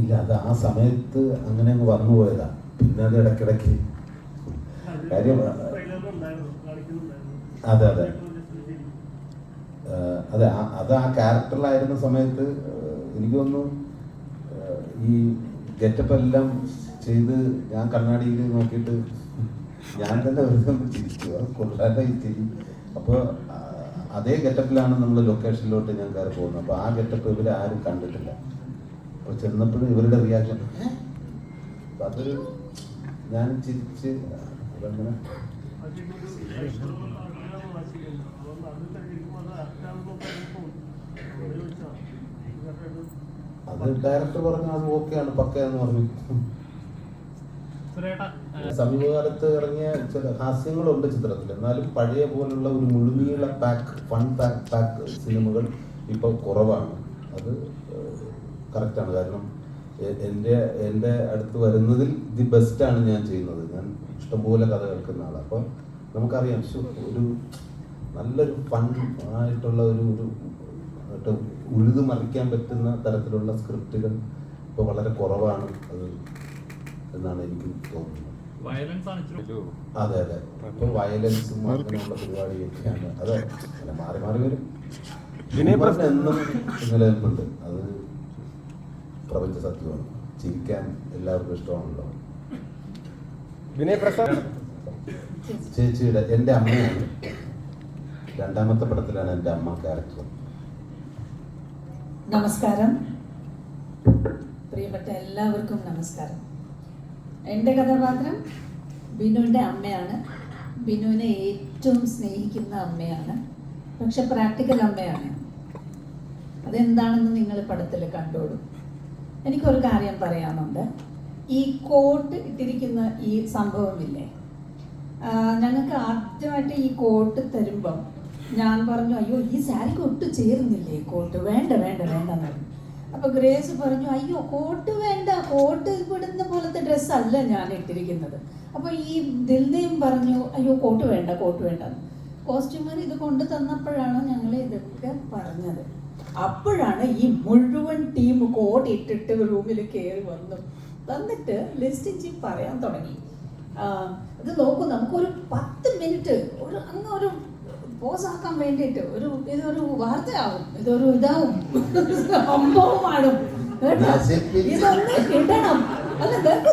ഇല്ല അത് ആ സമയത്ത് അങ്ങനെ അങ്ങ് വന്നു പോയതാ. പിന്നെ അത് ഇടയ്ക്കിടയ്ക്ക്. കാര്യം അതെ അതെ. അതെ അത് ആ ക്യാരക്ടറിലായിരുന്ന സമയത്ത് എനിക്ക് തോന്നുന്നു ഈ ഗെറ്റപ്പ് എല്ലാം ചെയ്ത് ഞാൻ കണ്ണാടിയിൽ നോക്കിയിട്ട് ഞാൻ തന്നെ വെറുതെ ചിരിച്ചു. അത് ചിരി. അപ്പോൾ അതേ ഗെറ്റപ്പിലാണ് നമ്മൾ ലൊക്കേഷനിലോട്ട് ഞാൻ കയറി പോകുന്നത്. അപ്പോൾ ആ ഗെറ്റപ്പ് ഇവരാരും കണ്ടിട്ടില്ല. അപ്പോൾ ചെന്നപ്പോഴും ഇവരുടെ റിയാക്ഷൻ അതൊരു ഞാൻ ചിരിച്ച് അത് ഡയറക്ടർ പറഞ്ഞു അത് ഓക്കെയാണ് പക്കയെന്ന് പറഞ്ഞു. സമീപകാലത്ത് ഇറങ്ങിയ ചില ഹാസ്യങ്ങളുണ്ട് ചിത്രത്തിൽ. എന്നാലും പഴയ പോലുള്ള ഒരു മുഴുനീള പാക്ക് ഫൺ പാക്ക് പാക്ക് സിനിമകൾ ഇപ്പോൾ കുറവാണ്. അത് കറക്റ്റാണ്. കാരണം എന്റെ എന്റെ അടുത്ത് വരുന്നതിൽ ദി ബെസ്റ്റാണ് ഞാൻ ചെയ്യുന്നത്. ഞാൻ ഇഷ്ടംപോലെ കഥ കേൾക്കുന്ന ആളാണ് അപ്പോൾ നമുക്കറിയാം ഒരു നല്ലൊരു ഫൺ ആയിട്ടുള്ള ഒരു ഒരു ഉഴുതു മറിക്കാൻ പറ്റുന്ന തരത്തിലുള്ള സ്ക്രിപ്റ്റുകൾ ഇപ്പോൾ വളരെ കുറവാണ് അത് എന്നാണ് എനിക്ക് തോന്നുന്നത്. വയലൻസ് ആണ് ഇച്ചിരി അതെ അതെ. ഇപ്പൊ വയലൻസും അങ്ങനെയുള്ള പരിപാടിയൊക്കെയാണ്. അതെ മാറി മാറി വരും. എന്നും നിലനിൽപ്പുണ്ട്. അത് പ്രപഞ്ച സത്യമാണ് ചിരിക്കാൻ എല്ലാവർക്കും ഇഷ്ടമാണല്ലോ. വിനയ് പ്രസാദ്. ചേച്ചിയുടെ എന്റെ അമ്മയാണ്. രണ്ടാമത്തെ പടത്തിലാണ് എന്റെ അമ്മ ക്യാരക്ടർ. നമസ്കാരം. പ്രിയപ്പെട്ട എല്ലാവർക്കും നമസ്കാരം. എന്റെ കഥാപാത്രം ബിനുവിന്റെ അമ്മയാണ്. ബിനുവിനെ ഏറ്റവും സ്നേഹിക്കുന്ന അമ്മയാണ്. പക്ഷെ പ്രാക്ടിക്കൽ അമ്മയാണ്. അതെന്താണെന്ന് നിങ്ങൾ പടത്തിൽ കണ്ടോളൂ. എനിക്കൊരു കാര്യം പറയാനുണ്ട്. ഈ കോട്ട് ഇട്ടിരിക്കുന്ന ഈ സംഭവമില്ലേ? ഞങ്ങൾക്ക് ആദ്യമായിട്ട് ഈ കോട്ട് തരുമ്പം ഞാൻ പറഞ്ഞു അയ്യോ ഈ സാരിക്ക് ഒട്ടും ചേരുന്നില്ലേ? കോട്ട് വേണ്ട വേണ്ട വേണ്ട എന്ന് പറഞ്ഞു അപ്പൊ ഗ്രേസ് പറഞ്ഞു അയ്യോ കോട്ട് വേണ്ട കോട്ട് ഇവിടുന്ന പോലത്തെ ഡ്രസ്സല്ല ഞാൻ ഇട്ടിരിക്കുന്നത്. അപ്പൊ ഈ ദിൽദയും പറഞ്ഞു അയ്യോ കോട്ട് വേണ്ട കോട്ട് വേണ്ട കോസ്റ്റ്യൂമർ ഇത് കൊണ്ടു തന്നപ്പോഴാണ് ഞങ്ങൾ ഇതൊക്കെ പറഞ്ഞത്. അപ്പോഴാണ് ഈ മുഴുവൻ ടീം കോട്ട് ഇട്ടിട്ട് റൂമിൽ കയറി വന്നു വന്നിട്ട് ലിസ്റ്റിഞ്ചി പറയാൻ തുടങ്ങി. ഇത് നോക്കൂ നമുക്കൊരു പത്ത് മിനിറ്റ് ഒരു അങ്ങ് ഒരു പോസാക്കാൻ വേണ്ടിയിട്ട് ഒരു ഇതൊരു വാർത്തയാവും ഇതൊരു ഇതാവും സംഭവമാണ് ഇതൊന്ന് ഇടണം. അല്ല നോക്കൂ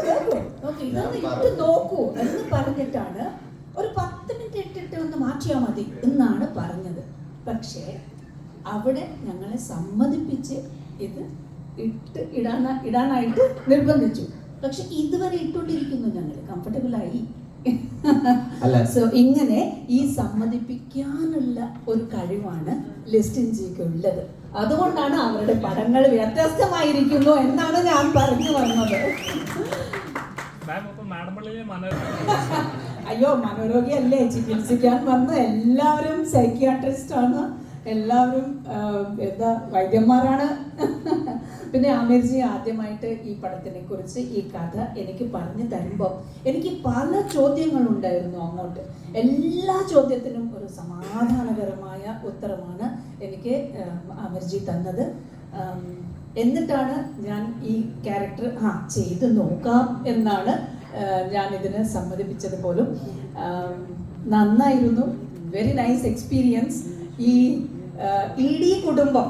നോക്കൂ ഇതൊന്ന് ഇട്ട് നോക്കൂ എന്ന് പറഞ്ഞിട്ടാണ് ഒരു പത്ത് മിനിറ്റ് ഇട്ടിട്ട് ഒന്ന് മാറ്റിയാൽ മതി എന്നാണ് പറഞ്ഞത്. പക്ഷേ അവിടെ ഞങ്ങളെ സമ്മതിപ്പിച്ച് ഇത് ഇട്ട് ഇടാന ഇടാനായിട്ട് നിർബന്ധിച്ചു. പക്ഷെ ഇതുവരെ ഇട്ടുകൊണ്ടിരിക്കുന്നു ഞങ്ങൾ കംഫർട്ടബിൾ ആയി. അല്ല. സോ ഇങ്ങനെ ഈ സമ്മതിപ്പിക്കാനുള്ള ഒരു കഴിവാണ് ലിസ്റ്റിൻജിക്ക് ഉള്ളത്. അതുകൊണ്ടാണ് അവരുടെ പടങ്ങൾ വ്യത്യസ്തമായിരിക്കുന്നു എന്നാണ് ഞാൻ പറഞ്ഞു വന്നത്. അയ്യോ മനോരോഗിയല്ലേ? ചികിത്സിക്കാൻ വന്ന എല്ലാവരും സൈക്യാട്രിസ്റ്റ് ആണ്. എല്ലാവരും എന്താ വൈദ്യന്മാരാണ്. പിന്നെ അമീർജി ആദ്യമായിട്ട് ഈ പടത്തിനെ കുറിച്ച് ഈ കഥ എനിക്ക് പറഞ്ഞു തരുമ്പോൾ എനിക്ക് പല ചോദ്യങ്ങളുണ്ടായിരുന്നു അങ്ങോട്ട്. എല്ലാ ചോദ്യത്തിനും ഒരു സമാധാനകരമായ ഉത്തരമാണ് എനിക്ക് അമീർജി തന്നത്. എന്നിട്ടാണ് ഞാൻ ഈ ക്യാരക്ടർ ആ ചെയ്ത് നോക്കാം എന്നാണ് ഞാൻ ഇതിന് സമ്മതിപ്പിച്ചത് പോലും നന്നായിരുന്നു. വെരി നൈസ് എക്സ്പീരിയൻസ് ഈ ആ, ഇടി കുടുംബം.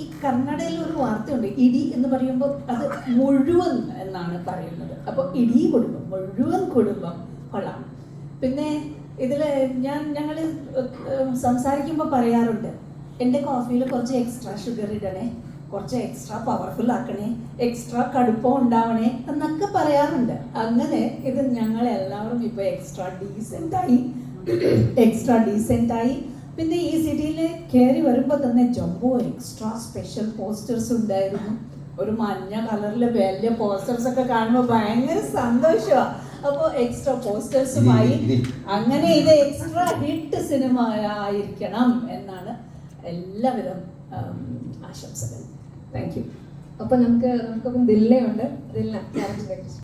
ഈ കന്നഡയിൽ ഒരു വാർത്തയുണ്ട്. ഇടി എന്ന് പറയുമ്പോൾ അത് മുഴുവൻ എന്നാണ് പറയുന്നത്. അപ്പോൾ ഇടി കുടുംബം മുഴുവൻ കുടുംബം കൊള്ളാം. പിന്നെ ഇതിൽ ഞാൻ ഞങ്ങൾ സംസാരിക്കുമ്പോൾ പറയാറുണ്ട് എന്റെ കോഫിയിൽ കുറച്ച് എക്സ്ട്രാ ഷുഗർ ഇടണേ കുറച്ച് എക്സ്ട്രാ പവർഫുൾ ആക്കണേ എക്സ്ട്രാ കടുപ്പം ഉണ്ടാവണേ എന്നൊക്കെ പറയാറുണ്ട്. അങ്ങനെ ഇത് ഞങ്ങൾ എല്ലാവരും ഇപ്പോൾ എക്സ്ട്രാ ഡീസെന്റായി എക്സ്ട്രാ ഡീസെന്റായി പിന്നെ ഈ സിറ്റിയിൽ കയറി വരുമ്പോൾ തന്നെ ജംബോ എക്സ്ട്രാ സ്പെഷ്യൽ പോസ്റ്റേഴ്സ് ഉണ്ടായിരുന്നു. ഒരു മഞ്ഞ കളറിൽ വലിയ പോസ്റ്റേഴ്സ് ഒക്കെ കാണുമ്പോൾ ഭയങ്കര സന്തോഷമാണ് അപ്പോൾ എക്സ്ട്രാ പോസ്റ്റേഴ്സുമായി. അങ്ങനെ ഇത് എക്സ്ട്രാ ഹിറ്റ് സിനിമ ആയിരിക്കണം എന്നാണ് എല്ലാവിധം ആശംസകൾ. താങ്ക് യു അപ്പൊ നമുക്ക് നമുക്കൊപ്പം ദില്ലയുണ്ട്. ദില്ല